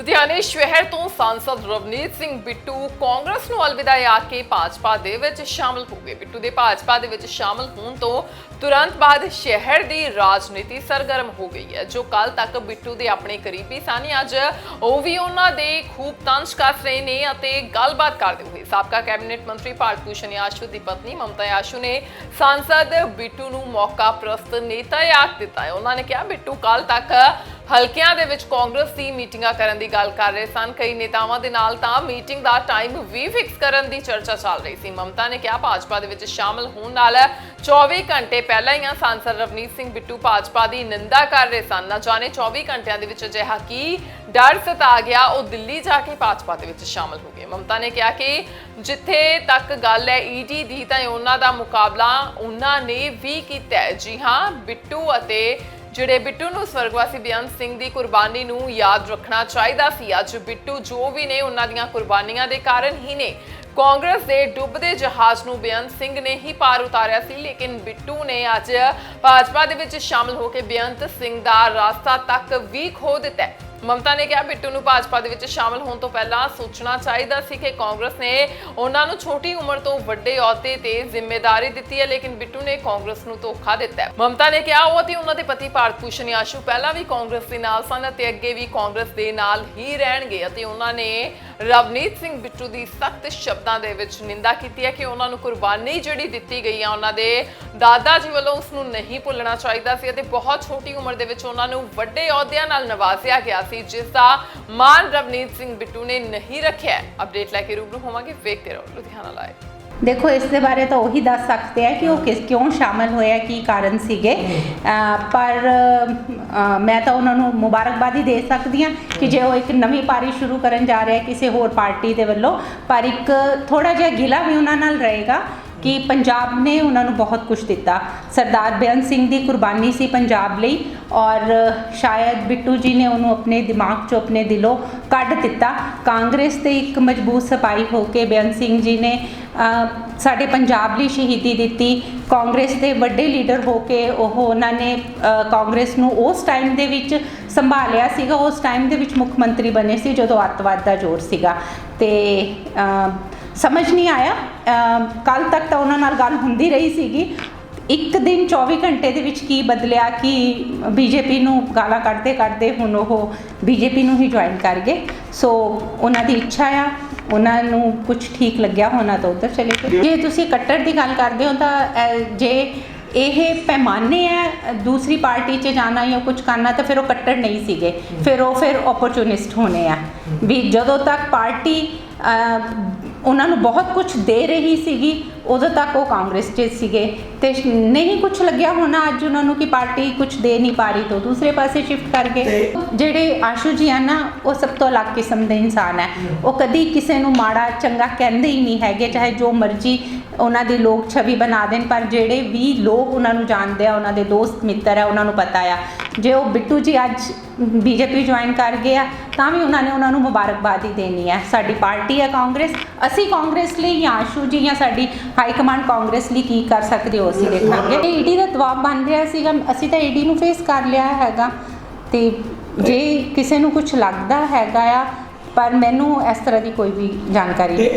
ਲੁਧਿਆਣੇ ਸ਼ਹਿਰ ਤੋਂ ਸਾਂਸਦ ਰਵਨੀਤ ਸਿੰਘ ਬਿੱਟੂ ਕਾਂਗਰਸ ਨੂੰ ਅਲਵਿਦਾ ਯਾਦ ਕੇ ਭਾਜਪਾ ਦੇ ਵਿੱਚ ਸ਼ਾਮਲ ਹੋ ਗਏ। ਬਿੱਟੂ ਦੇ ਭਾਜਪਾ ਦੇ ਵਿੱਚ ਸ਼ਾਮਲ ਹੋਣ ਤੋਂ ਤੁਰੰਤ ਬਾਅਦ ਸ਼ਹਿਰ ਦੀ ਰਾਜਨੀਤੀ ਸਰਗਰਮ ਹੋ ਗਈ ਹੈ, ਜੋ ਕੱਲ ਤੱਕ ਬਿੱਟੂ ਦੇ ਆਪਣੇ ਕਰੀਬੀ ਸਨ ਅੱਜ ਉਹ ਵੀ ਉਹਨਾਂ ਦੇ ਖੂਬ ਤੰਜ ਕੱਸ ਰਹੇ ਨੇ ਅਤੇ ਗੱਲਬਾਤ ਕਰਦੇ ਹੋਏ। ਸਾਬਕਾ ਕੈਬਨਿਟ ਮੰਤਰੀ ਭਾਰਤ ਭੂਸ਼ਣ ਆਸ਼ੂ ਦੀ ਪਤਨੀ ਮਮਤਾ ਆਸ਼ੂ ਨੇ ਸਾਂਸਦ ਬਿੱਟੂ ਨੂੰ ਮੌਕਾ ਪ੍ਰਸਤ ਨੇਤਾ ਯਾਦ ਦਿੱਤਾ ਹੈ। ਉਹਨਾਂ ਨੇ ਕਿਹਾ, ਬਿੱਟੂ ਕੱਲ ਤੱਕ ਹਲਕਿਆਂ ਦੇ ਵਿੱਚ ਕਾਂਗਰਸ ਦੀ ਮੀਟਿੰਗਾਂ ਕਰਨ ਦੀ ਗੱਲ ਕਰ ਰਹੇ ਸਨ। ਕਈ ਨੇਤਾਵਾਂ ਦੇ ਨਾਲ ਤਾਂ ਮੀਟਿੰਗ ਦਾ ਟਾਈਮ ਵੀ ਫਿਕਸ ਕਰਨ ਦੀ ਚਰਚਾ ਚੱਲ ਰਹੀ ਸੀ। ਮਮਤਾ ਨੇ ਕਿਹਾ, ਭਾਜਪਾ ਦੇ ਵਿੱਚ ਸ਼ਾਮਲ ਹੋਣ ਨਾਲ 24 ਘੰਟੇ ਪਹਿਲਾਂ ਹੀ ਸਾਂਸਦ ਰਵਨੀਤ ਸਿੰਘ ਬਿੱਟੂ ਭਾਜਪਾ ਦੀ ਨਿੰਦਾ ਕਰ ਰਹੇ ਸਨ। ਨਾ ਜਾਣੇ 24 ਘੰਟਿਆਂ ਦੇ ਵਿੱਚ ਅਜਿਹਾ ਕੀ ਡਰ ਸਤਾ ਗਿਆ, ਉਹ ਦਿੱਲੀ ਜਾ ਕੇ ਭਾਜਪਾ ਦੇ ਵਿੱਚ ਸ਼ਾਮਲ ਹੋ ਗਏ। ਮਮਤਾ ਨੇ ਕਿਹਾ ਕਿ ਜਿੱਥੇ ਤੱਕ ਗੱਲ ਹੈ ਈਡੀ ਦੀ, ਤਾਂ ਉਹਨਾਂ ਦਾ ਮੁਕਾਬਲਾ ਉਹਨਾਂ ਨੇ ਵੀ ਕੀਤਾ ਜੀ ਹਾਂ, ਬਿੱਟੂ ਅਤੇ ਜਿਹੜੇ ਬਿੱਟੂ ਨੂੰ ਸਵਰਗਵਾਸੀ ਬੇਅੰਤ ਸਿੰਘ ਦੀ ਕੁਰਬਾਨੀ ਨੂੰ ਯਾਦ ਰੱਖਣਾ ਚਾਹੀਦਾ ਸੀ, ਅੱਜ ਬਿੱਟੂ ਜੋ ਵੀ ਨੇ ਉਹਨਾਂ ਦੀਆਂ ਕੁਰਬਾਨੀਆਂ ਦੇ ਕਾਰਨ ਹੀ ਨੇ। ਕਾਂਗਰਸ ਦੇ ਡੁੱਬਦੇ ਜਹਾਜ਼ ਨੂੰ ਬੇਅੰਤ ਸਿੰਘ ਨੇ ਹੀ ਪਾਰ ਉਤਾਰਿਆ ਸੀ, ਲੇਕਿਨ ਬਿੱਟੂ ਨੇ ਅੱਜ ਭਾਜਪਾ ਦੇ ਵਿੱਚ ਸ਼ਾਮਲ ਹੋ ਕੇ ਬੇਅੰਤ ਸਿੰਘ ਦਾ ਰਾਸਤਾ ਤੱਕ ਵੀ ਖੋ ਦਿੱਤਾ ਮਮਤਾ ਨੇ ਕਿਹਾ ਬਿੱਟੂ ਨੂੰ ਭਾਜਪਾ ਦੇ ਵਿੱਚ ਸ਼ਾਮਲ ਹੋਣ ਤੋਂ ਪਹਿਲਾਂ ਸੋਚਣਾ ਚਾਹੀਦਾ ਸੀ ਕਿ ਕਾਂਗਰਸ ਨੇ ਉਹਨਾਂ ਨੂੰ ਛੋਟੀ ਉਮਰ ਤੋਂ ਵੱਡੇ ਅਹੁਦੇ ਤੇ ਜ਼ਿੰਮੇਵਾਰੀ ਦਿੱਤੀ ਹੈ, ਲੇਕਿਨ ਬਿੱਟੂ ਨੇ ਕਾਂਗਰਸ ਨੂੰ ਧੋਖਾ ਦਿੱਤਾ ਹੈ। ਮਮਤਾ ਨੇ ਕਿਹਾ ਉਹ ਅਤੇ ਉਹਨਾਂ ਦੇ ਪਤੀ ਭਾਰਤ ਭੂਸ਼ਣ ਆਸ਼ੂ ਪਹਿਲਾਂ ਵੀ ਕਾਂਗਰਸ ਦੇ ਨਾਲ ਸਨ ਅਤੇ ਅੱਗੇ ਵੀ ਕਾਂਗਰਸ ਦੇ ਨਾਲ ਹੀ ਰਹਿਣਗੇ ਅਤੇ ਉਹਨਾਂ ਨੇ ਰਵਨੀਤ ਸਿੰਘ ਬਿੱਟੂ ਦੀ ਸਖਤ ਸ਼ਬਦਾਂ ਦੇ ਵਿੱਚ ਨਿੰਦਾ ਕੀਤੀ ਹੈ ਕਿ ਉਹਨਾਂ ਨੂੰ ਕੁਰਬਾਨੀ ਜਿਹੜੀ ਦਿੱਤੀ ਗਈ ਆ, ਉਹਨਾਂ ਦੇ ਦਾਦਾ ਜੀ ਵੱਲੋਂ ਉਸ ਨੂੰ ਨਹੀਂ ਭੁੱਲਣਾ ਚਾਹੀਦਾ ਸੀ ਅਤੇ ਬਹੁਤ ਛੋਟੀ ਉਮਰ ਦੇ ਵਿੱਚ ਉਹਨਾਂ ਨੂੰ ਵੱਡੇ ਅਹੁਦਿਆਂ ਨਾਲ ਨਵਾਜ਼ਿਆ ਗਿਆ ਸੀ, ਜਿਸ ਦਾ ਮਾਨ ਰਵਨੀਤ ਸਿੰਘ ਬਿੱਟੂ ਨੇ ਨਹੀਂ ਰੱਖਿਆ ਅਪਡੇਟ ਲੈ ਕੇ ਰੂਬਰੂ ਹੋਵਾਂਗੇ, ਵੇਖਦੇ ਰਹੋ ਲੁਧਿਆਣਾ ਲਾਈਵ ਦੇਖੋ, ਇਸ ਦੇ ਬਾਰੇ ਤਾਂ ਉਹੀ ਦੱਸ ਸਕਦੇ ਆ ਕਿ ਉਹ ਕਿਸ ਕਿਉਂ ਸ਼ਾਮਲ ਹੋਇਆ ਕੀ ਕਾਰਨ ਸੀਗੇ। ਪਰ ਮੈਂ ਤਾਂ ਉਹਨਾਂ ਨੂੰ ਮੁਬਾਰਕਬਾਦ ਹੀ ਦੇ ਸਕਦੀ ਹਾਂ ਕਿ ਜੇ ਉਹ ਇੱਕ ਨਵੀਂ ਪਾਰੀ ਸ਼ੁਰੂ ਕਰਨ ਜਾ ਰਿਹਾ ਕਿਸੇ ਹੋਰ ਪਾਰਟੀ ਦੇ ਵੱਲੋਂ। ਪਰ ਇੱਕ ਥੋੜਾ ਜਿਹਾ ਗਿਲਾ ਵੀ ਉਹਨਾਂ ਨਾਲ ਰਹੇਗਾ। ਕਿ ਪੰਜਾਬ ਨੇ ਉਹਨਾਂ ਨੂੰ ਬਹੁਤ ਕੁਝ ਦਿੱਤਾ। ਸਰਦਾਰ ਬੇਅੰਤ ਸਿੰਘ ਦੀ ਕੁਰਬਾਨੀ ਸੀ ਪੰਜਾਬ ਲਈ ਔਰ ਸ਼ਾਇਦ ਬਿੱਟੂ ਜੀ ਨੇ ਉਹਨੂੰ ਆਪਣੇ ਦਿਮਾਗ 'ਚੋਂ ਆਪਣੇ ਦਿਲੋਂ ਕੱਢ ਦਿੱਤਾ। ਕਾਂਗਰਸ ਤੇ ਇੱਕ ਮਜ਼ਬੂਤ ਸਪਾਈ ਹੋ ਕੇ ਬੇਅੰਤ ਸਿੰਘ ਜੀ ਨੇ ਸਾਡੇ ਪੰਜਾਬ ਲਈ ਸ਼ਹੀਦੀ ਦਿੱਤੀ। ਕਾਂਗਰਸ ਦੇ ਵੱਡੇ ਲੀਡਰ ਹੋ ਕੇ ਉਹ ਉਹਨਾਂ ਨੇ ਕਾਂਗਰਸ ਨੂੰ ਉਸ ਟਾਈਮ ਦੇ ਵਿੱਚ ਸੰਭਾਲਿਆ ਸੀਗਾ। ਉਸ ਟਾਈਮ ਦੇ ਵਿੱਚ ਮੁੱਖ ਮੰਤਰੀ ਬਣੇ ਸੀ ਜਦੋਂ ਅੱਤਵਾਦ ਦਾ ਜ਼ੋਰ ਸੀਗਾ। ਤੇ ਸਮਝ ਨਹੀਂ ਆਇਆ। ਕੱਲ ਤੱਕ ਤਾਂ ਉਹਨਾਂ ਨਾਲ ਗੱਲ ਹੁੰਦੀ ਰਹੀ ਸੀਗੀ। ਇੱਕ ਦਿਨ 24 ਘੰਟੇ ਦੇ ਵਿੱਚ ਕੀ ਬਦਲਿਆ ਕਿ ਬੀਜੇਪੀ ਨੂੰ ਗਾਲਾਂ ਕੱਢਦੇ ਕੱਢਦੇ ਹੁਣ ਉਹ ਬੀਜੇਪੀ ਨੂੰ ਹੀ ਜੁਆਇਨ ਕਰ ਗਏ। ਸੋ ਉਹਨਾਂ ਦੀ ਇੱਛਾ ਆ। ਉਹਨਾਂ ਨੂੰ ਕੁਝ ਠੀਕ ਲੱਗਿਆ ਹੋਣਾ ਤਾਂ ਉਧਰ ਚਲੇ ਗਏ। ਜੇ ਤੁਸੀਂ ਕੱਟੜ ਦੀ ਗੱਲ ਕਰਦੇ ਹੋ ਤਾਂ ਜੇ ਇਹ ਪੈਮਾਨੇ ਹੈ ਦੂਸਰੀ ਪਾਰਟੀ 'ਚ ਜਾਣਾ ਜਾਂ ਕੁਝ ਕਰਨਾ ਤਾਂ ਫਿਰ ਉਹ ਕੱਟੜ ਨਹੀਂ ਸੀਗੇ। ਫਿਰ ਉਹ ਫਿਰ ਓਪਰਚੁਨਿਸਟ ਹੋਣੇ ਆ। ਵੀ ਜਦੋਂ ਤੱਕ ਪਾਰਟੀ ਉਹਨਾਂ ਨੂੰ ਬਹੁਤ ਕੁਝ ਦੇ ਰਹੀ ਸੀਗੀ। ਉਦੋਂ ਤੱਕ ਉਹ ਕਾਂਗਰਸ 'ਚ ਸੀਗੇ ਤੇ ਨਹੀਂ ਕੁਝ ਲੱਗਿਆ ਹੋਣਾ ਅੱਜ ਉਹਨਾਂ ਨੂੰ ਕਿ ਪਾਰਟੀ ਕੁਝ ਦੇ ਨਹੀਂ ਪਾ ਰਹੀ ਤਾਂ ਦੂਸਰੇ ਪਾਸੇ ਸ਼ਿਫਟ ਕਰ ਗਏ। ਜਿਹੜੇ ਆਸ਼ੂ ਜੀ ਆ ਨਾ ਉਹ ਸਭ ਤੋਂ ਅਲੱਗ ਕਿਸਮ ਦੇ ਇਨਸਾਨ ਹੈ। ਉਹ ਕਦੀ ਕਿਸੇ ਨੂੰ ਮਾੜਾ ਚੰਗਾ ਕਹਿੰਦੇ ਹੀ ਨਹੀਂ ਹੈਗੇ ਚਾਹੇ ਜੋ ਮਰਜ਼ੀ ਉਹਨਾਂ ਦੀ ਲੋਕ ਛਵੀ ਬਣਾ ਦੇਣ ਪਰ ਜਿਹੜੇ ਵੀ ਲੋਕ ਉਹਨਾਂ ਨੂੰ ਜਾਣਦੇ ਆ ਉਹਨਾਂ ਦੇ ਦੋਸਤ ਮਿੱਤਰ ਆ ਉਹਨਾਂ ਨੂੰ ਪਤਾ ਆ। ਜੇ ਉਹ ਬਿੱਟੂ ਜੀ ਅੱਜ ਬੀਜੇਪੀ ਜੁਆਇਨ ਕਰ ਗਏ ਆ ਤਾਂ ਵੀ ਉਹਨਾਂ ਨੇ ਉਹਨਾਂ ਨੂੰ ਮੁਬਾਰਕਬਾਦ ਹੀ ਦੇਣੀ ਹੈ ਸਾਡੀ ਪਾਰਟੀ ਹੈ ਕਾਂਗਰਸ ਅਸੀਂ ਕਾਂਗਰਸ ਲਈ ਜਾਂ ਆਸ਼ੂ ਜੀ ਜਾਂ ਸਾਡੀ ਹਾਈ ਕਮਾਂਡ ਕਾਂਗਰਸ ਲਈ ਕੀ ਕਰ ਸਕਦੇ ਹੋ ਅਸੀਂ ਦੇਖਾਂਗੇ। ਈਡੀ ਦਾ ਦਬਾਅ ਬਣ ਰਿਹਾ ਸੀਗਾ, ਅਸੀਂ ਤਾਂ ਈਡੀ ਨੂੰ ਫੇਸ ਕਰ ਲਿਆ ਹੈਗਾ ਤੇ ਜੇ ਕਿਸੇ ਨੂੰ ਕੁਝ ਲੱਗਦਾ ਹੈਗਾ ਆ, ਪਰ ਮੈਨੂੰ ਇਸ ਤਰ੍ਹਾਂ ਦੀ ਕੋਈ ਵੀ ਜਾਣਕਾਰੀ ਨਹੀਂ।